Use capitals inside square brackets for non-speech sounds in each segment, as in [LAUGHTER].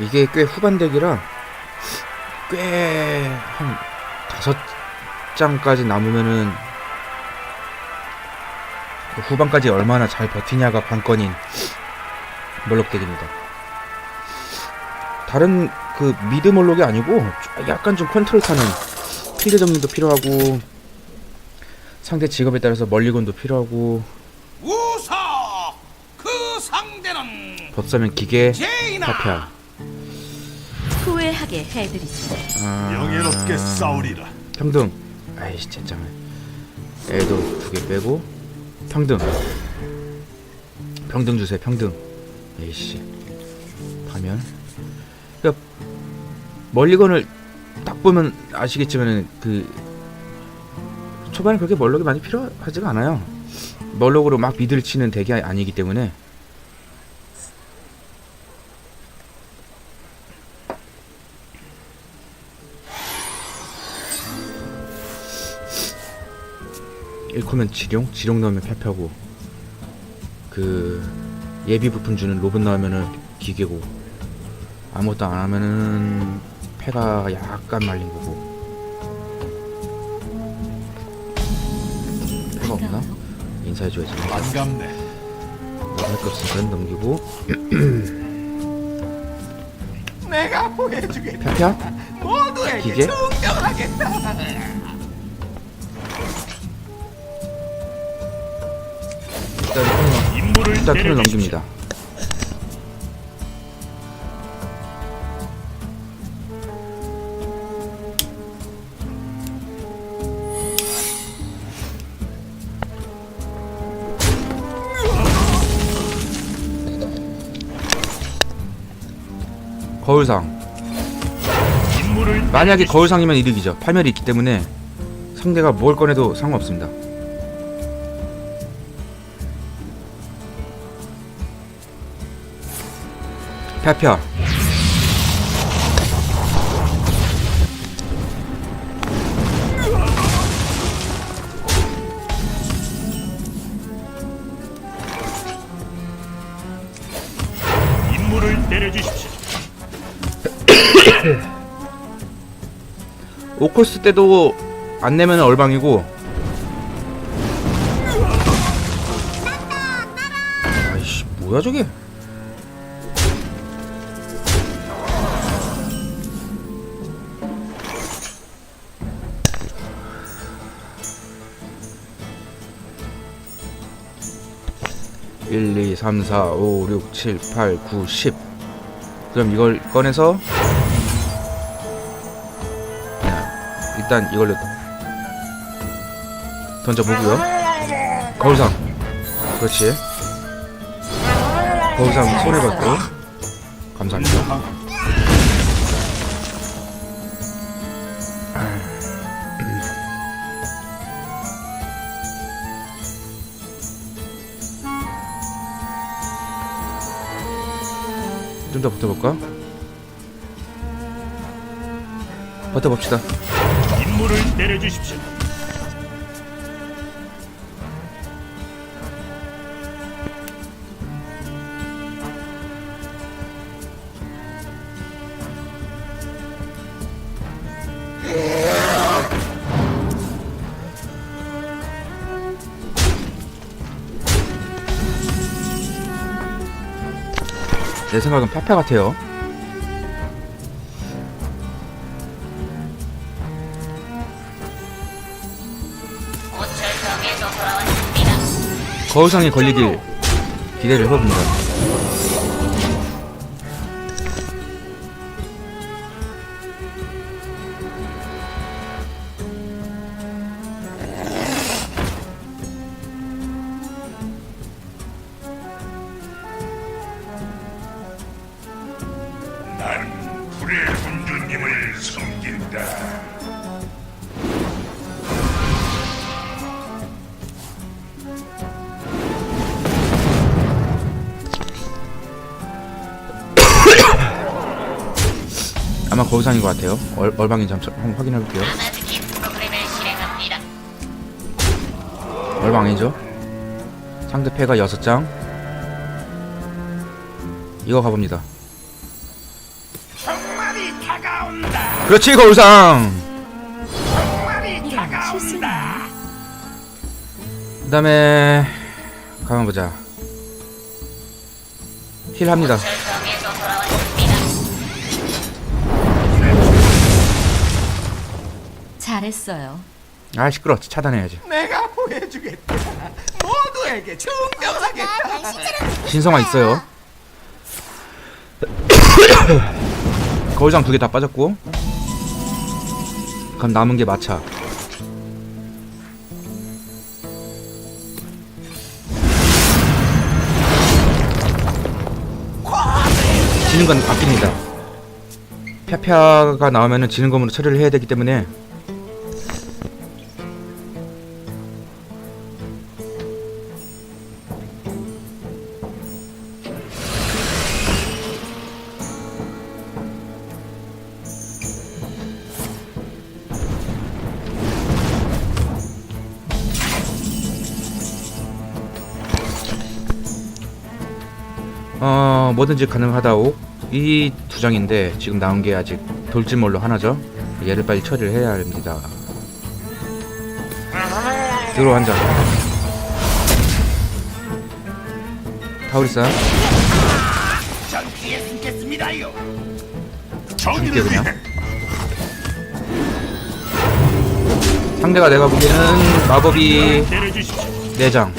이게 꽤 후반 덱이라 꽤 한 다섯 장까지 남으면은 그 후반까지 얼마나 잘 버티냐가 관건인 몰록 덱입니다. 다른 그 미드 몰록이 아니고 약간 좀 컨트롤 타는 필드 정리도 필요하고 상대 직업에 따라서 멀리건도 필요하고 우서 그 상대는 법사면 기계 파피 아 후회하게 해드리죠. 아, 명예롭게 싸우리라. 평등. 아이씨 젠장을 애도 두 개 빼고 평등. 평등 주세요 평등. 에이씨. 파면. 그러니까 멀리건을 딱 보면 아시겠지만 그 초반에 그렇게 멀록이 많이 필요하지가 않아요. 멀록으로 막 미드를 치는 덱이 아니기 때문에 일코면 지룡, 지룡 넣으면 패패고. 그 예비 부품 주는 로봇 나오면은 기계고. 아무것도 안 하면은 패가 약간 말린 거고. 패가 없나? 인사해줘야지. 반갑네. 할거 없으니까 넘기고. 내가 보여주겠다. 기계? 일단 턴을, 일단 턴을. 넘깁니다 거울상 만약에 거울상이면 이득이죠. 파멸이 있기 때문에 상대가 뭘 꺼내도 상관없습니다. 파펴. 임무를 내려주십시오. [COUGHS] 오코스 때도 안 내면 얼방이고. 아이씨 뭐야 저게 일, 이, 삼, 사, 오, 육, 칠, 팔, 구, 십. 그럼 이걸 꺼내서 일단 이걸로 던져보고요. 거울상. 그렇지. 거울상 손에 받고. 감사합니다 좀더 버텨볼까? 버텨봅시다 임무를 내려주십시오. 내 생각은 파페 같아요. 거울상에 걸리길 기대를 해봅니다. 아마 거울상인 것 같아요. 얼, 얼방인지 한번 한번 확인해 볼게요. 얼방이죠. 상대 패가 6장. 이거 가봅니다. 그렇지 거울상 그 다음에 가만 보자 힐 합니다 잘했어요. 아 시끄러 차단해야지 내가 보여주겠다. 모두에게 증명하겠다. 신성화 있어요 [COUGHS] 거울상 두개 다 빠졌고 그럼 남은 게 마차 지는 건 아낍니다 펴펴가 나오면은 지는 검으로 처리를 해야 되기 때문에 어 뭐든지 가능하다오 이두 장인데 지금 나온 게 아직 돌진몰로 하나죠? 얘를 빨리 처리를 해야 합니다. 드로 한장. 타우리사. 전기에 숨겠습니다요. 줄게 정의를 그냥 상대가 내가 보기에는 마법이 내려주십시오. 4장.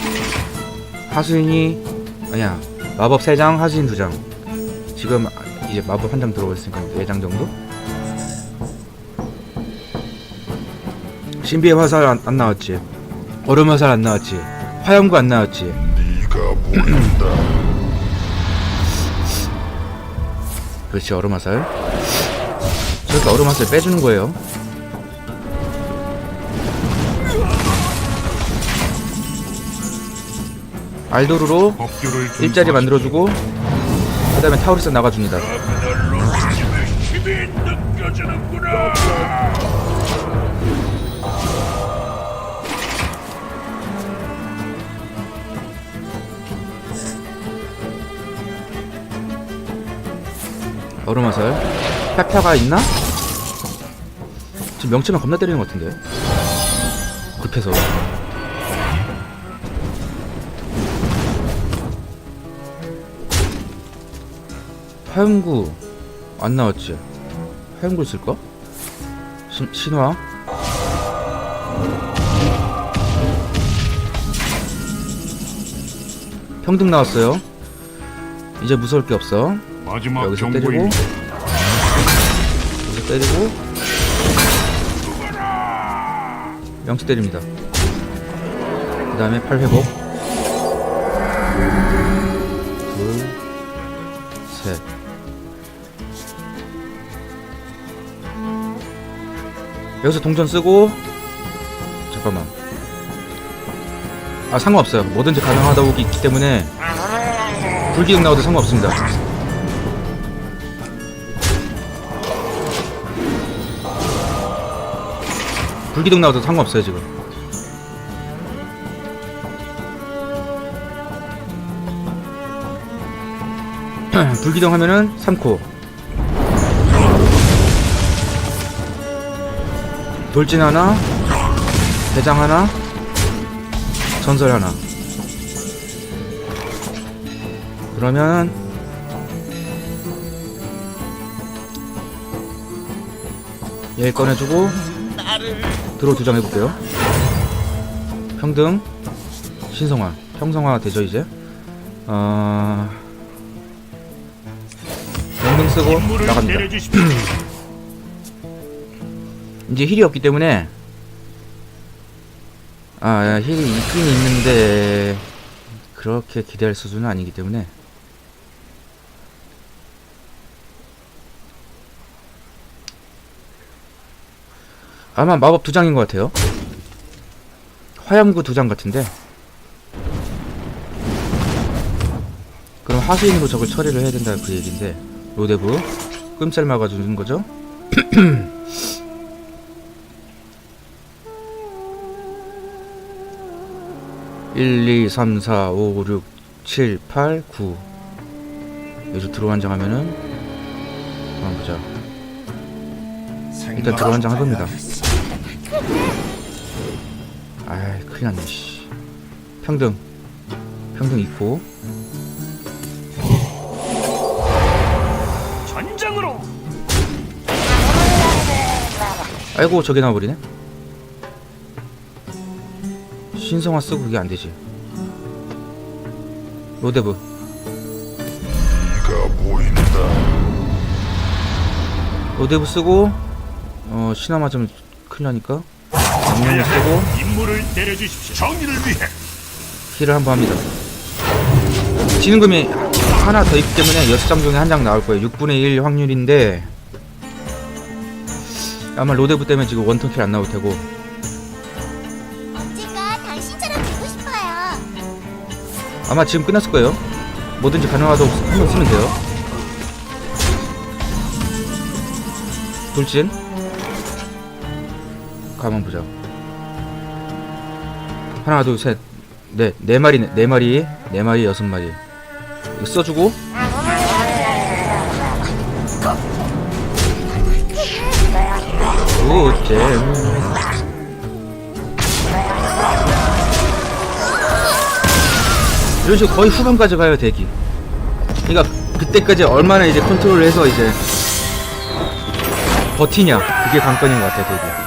하수인이 아니야 마법 3장 하수인 2장. 지금 이제 마법 한 장 들어가 있으니까? 4장 정도? 신비의 화살 안, 안 나왔지? 얼음 화살 안 나왔지? 화염구 안 나왔지? 네가 보인다. 그렇지 얼음 화살. 저렇게 얼음 화살 빼주는 거예요 알도르로 일자리 만들어주고 그 다음에 타우리스 나가줍니다 그날로 힘이 느껴지는구나. 얼음 화살 페페가 있나? 지금 명치만 겁나 때리는 것 같은데 급해서 화염구 안 나왔지? 화염구 쓸까? 신, 신화? 평등 나왔어요 이제 무서울 게 없어 마지막 여기서 때리고. 여기서 때리고 명치 때립니다 그 다음에 팔 회복 둘셋 여기서 동전 쓰고 잠깐만. 아 상관없어요. 뭐든지 가능하다고 있기 때문에 불기둥 나와도 상관없습니다. 불기둥 나와도 상관없어요 지금. [CLEARS THROAT] 불기둥 하면은 3코 돌진 하나 대장 하나 전설 하나 그러면 얘 꺼내주고 드로 두 장 해볼게요. 평등, 신성화, 평성화 되죠 이제. 어... 영능 쓰고 나갑니다. [CLEARS THROAT] [CLEARS THROAT] 이제 힐이 없기 때문에 아 야, 힐이 있긴 있는데 그렇게 기대할 수준은 아니기 때문에 아마 마법 두 장인 것 같아요. 화염구 두 장 같은데. 그럼 하수인으로 적을 처리를 해야 된다 그 얘기인데 로데브 끔살 막아주는 거죠. [CLEARS THROAT] 1, 2, 3, 4, 5, 6, 7, 8, 9 여기서 들어간장 하면은 한번 보자. 일단 들어 한장 해봅니다. 아이 큰일 났네 씨. 평등. 평등 있고. 전장으로! 아이고 저게 나와버리네 신성화 쓰고 그게 안 되지. 로데브. 비가 보인다. 로데브 쓰고 어 신화 맞으면 큰일 나니까. 양념을 쓰고. 임무를 내려주십시오. 정의를 위해. 힐을 한 번 합니다. 지능금이 하나 더 있기 때문에 6장 중에 한 장 나올 거예요. 6분의 1 확률인데 아마 로데브 때문에 지금 원턴 킬 안 나올 테고 신처럼 되고 싶어요. 아마 지금 끝났을 거예요. 뭐든지 가능하다고 한번 쓰면 돼요. 돌진. 가만 보자. 하나, 둘, 셋, 넷, 네 마리네, 네 마리, 네 마리, 여섯 마리. 이거 써주고. 굿잼. 이런 식으로 거의 후반까지 가요 대기. 그러니까 그때까지 얼마나 이제 컨트롤을 해서 이제 버티냐 그게 관건인 것 같아요 대기